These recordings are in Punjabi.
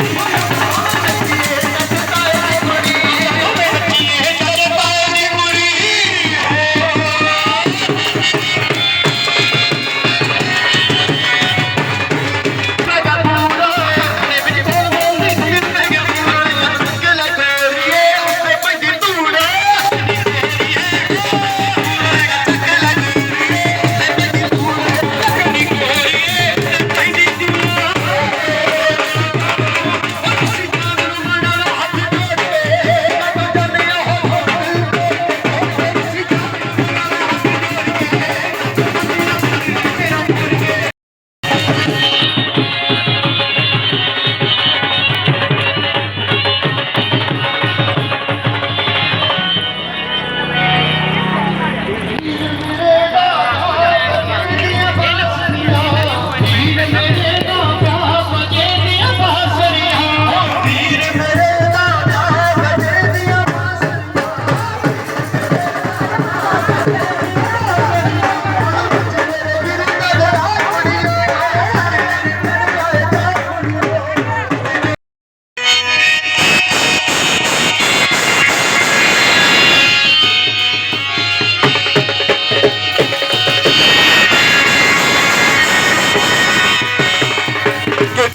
Fire!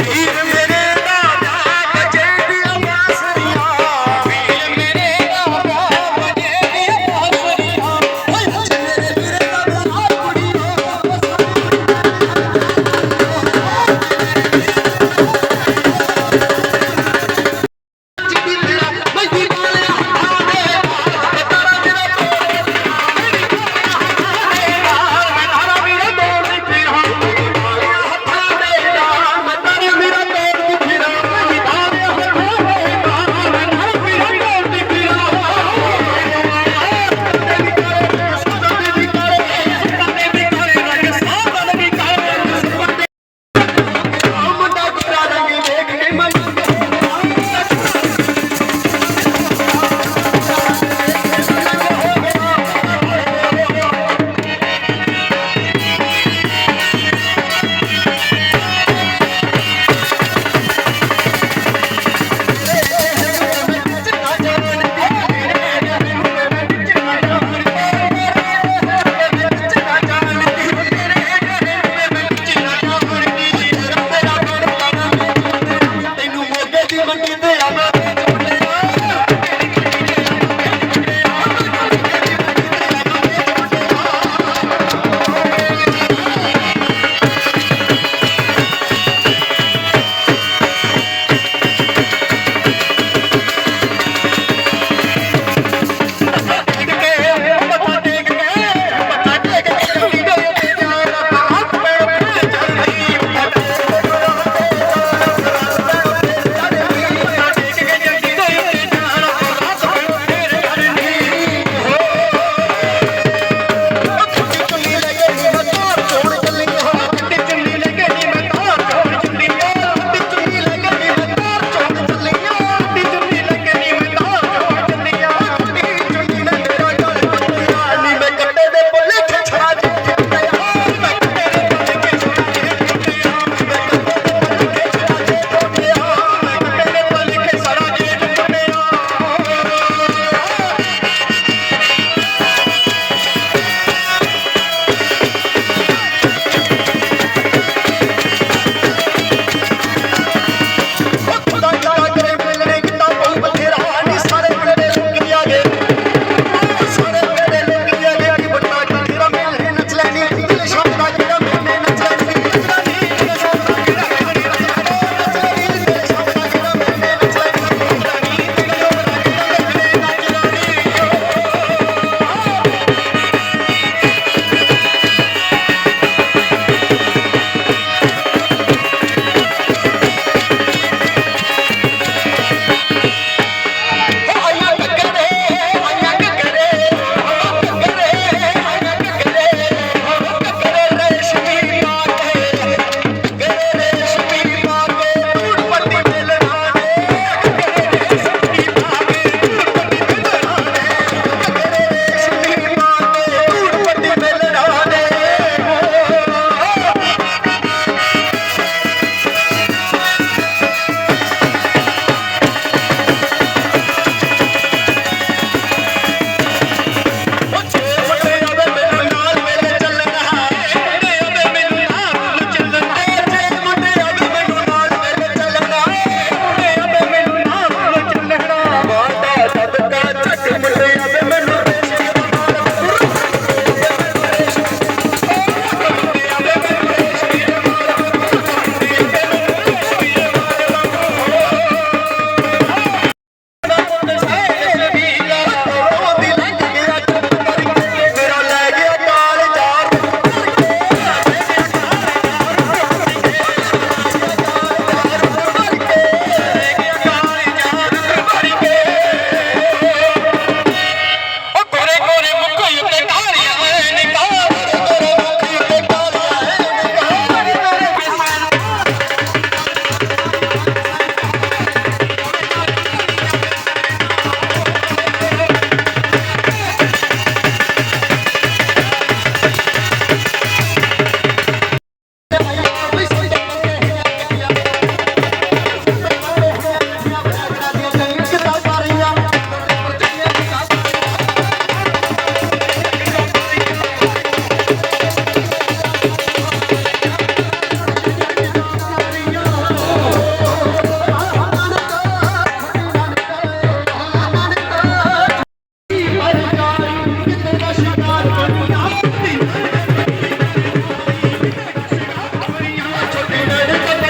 ਮੇਰੇ ਰਾਜਾ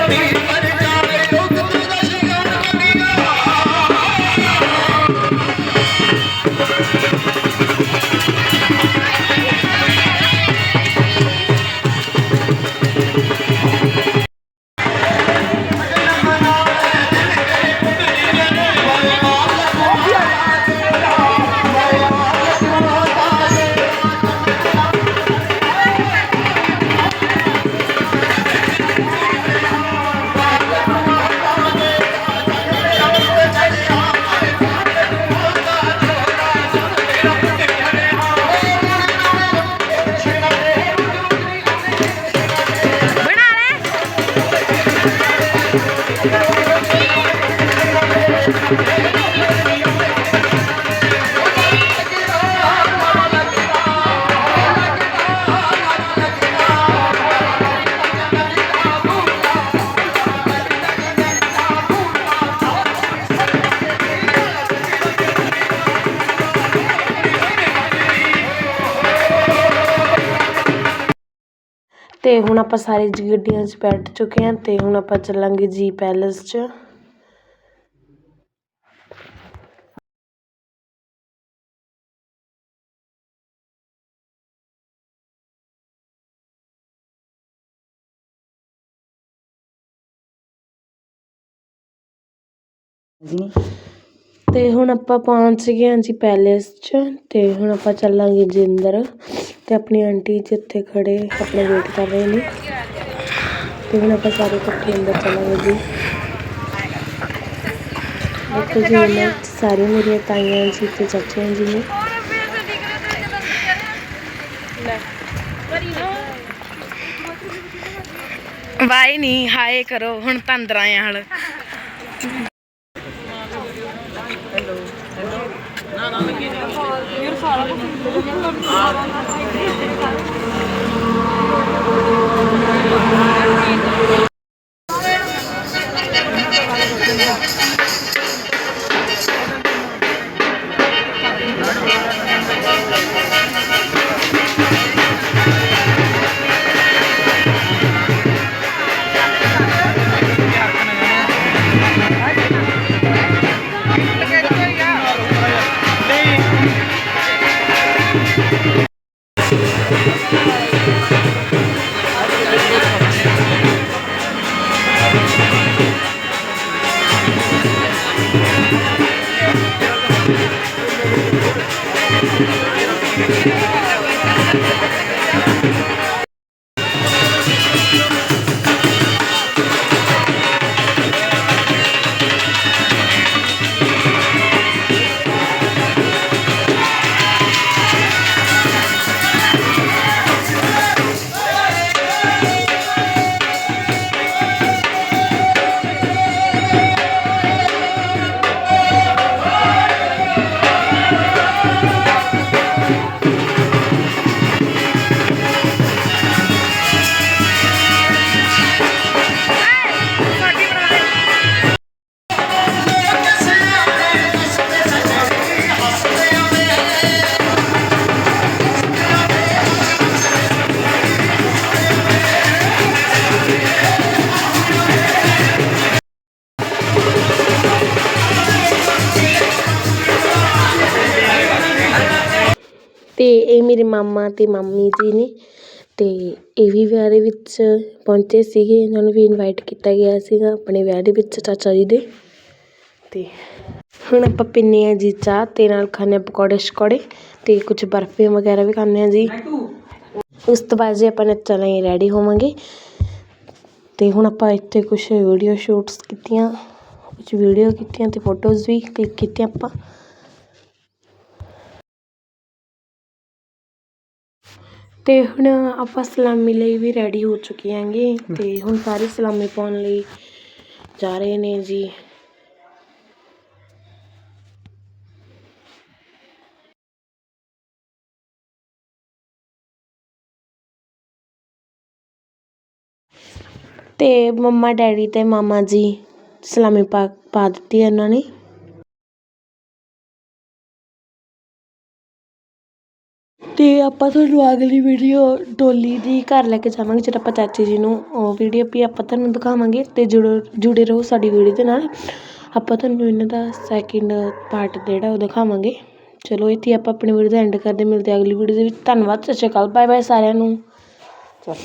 Thank you. ਅਤੇ ਹੁਣ ਆਪਾਂ ਸਾਰੇ ਗੱਡੀਆਂ 'ਚ ਬੈਠ ਚੁੱਕੇ ਹਾਂ ਅਤੇ ਹੁਣ ਆਪਾਂ ਚੱਲਾਂਗੇ ਜੀ ਪੈਲਸ 'ਚ। ਜੀ ਤੇ ਹੁਣ ਆਪਾਂ ਪਹੁੰਚ ਗਏ ਹਾਂ ਜੀ ਪੈਲੇਸ 'ਚ ਤੇ ਹੁਣ ਆਪਾਂ ਚੱਲਾਂਗੇ ਜੀ ਅੰਦਰ ਤੇ ਆਪਣੀ ਆਂਟੀ ਜੀ ਖੜੇ, ਆਪਣੇ ਵੇਟ ਕਰ ਰਹੇ ਨੇ। ਤੇ ਹੁਣ ਆਪਾਂ ਸਾਰੇ ਇਕੱਠੇ ਅੰਦਰ ਚੱਲਾਂਗੇ ਜੀ। ਦੇਖੋ ਜੀ ਇਹਨਾਂ 'ਚ ਮੇਰੀਆਂ ਤਾਈਆਂ ਜੀ ਤੇ ਚਾਚੀਆਂ ਜੀ ਨੇ। ਵਾਏ ਨਹੀਂ ਹਾਏ ਕਰੋ, ਹੁਣ ਤੰਦਰਾ ਆ ਹਲ। Thank you. Thank you. ਅਤੇ ਇਹ ਮੇਰੇ ਮਾਮਾ ਅਤੇ ਮਾਮੀ ਜੀ ਨੇ ਅਤੇ ਇਹ ਵੀ ਵਿਆਹ ਦੇ ਵਿੱਚ ਪਹੁੰਚੇ ਸੀਗੇ। ਇਹਨਾਂ ਨੂੰ ਵੀ ਇਨਵਾਈਟ ਕੀਤਾ ਗਿਆ ਸੀਗਾ ਆਪਣੇ ਵਿਆਹ ਦੇ ਵਿੱਚ ਚਾਚਾ ਜੀ ਦੇ। ਅਤੇ ਹੁਣ ਆਪਾਂ ਪੀਂਦੇ ਹਾਂ ਜੀ ਚਾਹ ਅਤੇ ਨਾਲ ਖਾਂਦੇ ਹਾਂ ਪਕੌੜੇ ਸ਼ਕੌੜੇ ਅਤੇ ਕੁਝ ਬਰਫੀਆਂ ਵਗੈਰਾ ਵੀ ਖਾਂਦੇ ਹਾਂ ਜੀ। ਉਸ ਤੋਂ ਬਾਅਦ ਜੀ ਆਪਾਂ ਨੱਚਣ ਲਈ ਰੈਡੀ ਹੋਵਾਂਗੇ। ਅਤੇ ਹੁਣ ਆਪਾਂ ਇੱਥੇ ਕੁਝ ਵੀਡੀਓ ਸ਼ੂਟਸ ਕੀਤੀਆਂ ਕੁਝ ਵੀਡੀਓ ਕੀਤੀਆਂ ਅਤੇ ਫੋਟੋਜ਼ ਵੀ ਕਲਿੱਕ ਕੀਤੀਆਂ ਆਪਾਂ। ਅਤੇ ਹੁਣ ਆਪਾਂ ਸਲਾਮੀ ਲਈ ਵੀ ਰੈਡੀ ਹੋ ਚੁੱਕੇ ਆਂਗੇ ਅਤੇ ਹੁਣ ਸਾਰੇ ਸਲਾਮੀ ਪਾਉਣ ਲਈ ਜਾ ਰਹੇ ਨੇ ਜੀ। ਅਤੇ ਮੰਮਾ ਡੈਡੀ ਅਤੇ ਮਾਮਾ ਜੀ ਸਲਾਮੀ ਪਾ ਪਾ ਦਿੱਤੀ ਹੈ ਇਹਨਾਂ ਨੇ। ਅਤੇ ਆਪਾਂ ਤੁਹਾਨੂੰ ਅਗਲੀ ਵੀਡੀਓ ਡੋਲੀ ਦੀ ਘਰ ਲੈ ਕੇ ਜਾਵਾਂਗੇ ਜਦੋਂ ਆਪਾਂ ਚਾਚੀ ਜੀ ਨੂੰ ਉਹ ਵੀਡੀਓ ਵੀ ਆਪਾਂ ਤੁਹਾਨੂੰ ਦਿਖਾਵਾਂਗੇ ਅਤੇ ਜੁੜੋ, ਜੁੜੇ ਰਹੋ ਸਾਡੀ ਵੀਡੀਓ ਦੇ ਨਾਲ। ਆਪਾਂ ਤੁਹਾਨੂੰ ਇਹਨਾਂ ਦਾ ਸੈਕਿੰਡ ਪਾਰਟ ਜਿਹੜਾ ਉਹ ਦਿਖਾਵਾਂਗੇ। ਚਲੋ, ਇੱਥੇ ਆਪਾਂ ਆਪਣੀ ਵੀਡੀਓ ਦਾ ਐਂਡ ਕਰਦੇ, ਮਿਲਦੇ ਹਾਂ ਅਗਲੀ ਵੀਡੀਓ ਦੇ ਵਿੱਚ। ਧੰਨਵਾਦ, ਸਤਿ ਸ਼੍ਰੀ ਅਕਾਲ ਬਾਏ ਬਾਏ ਸਾਰਿਆਂ ਨੂੰ। ਚਲੋ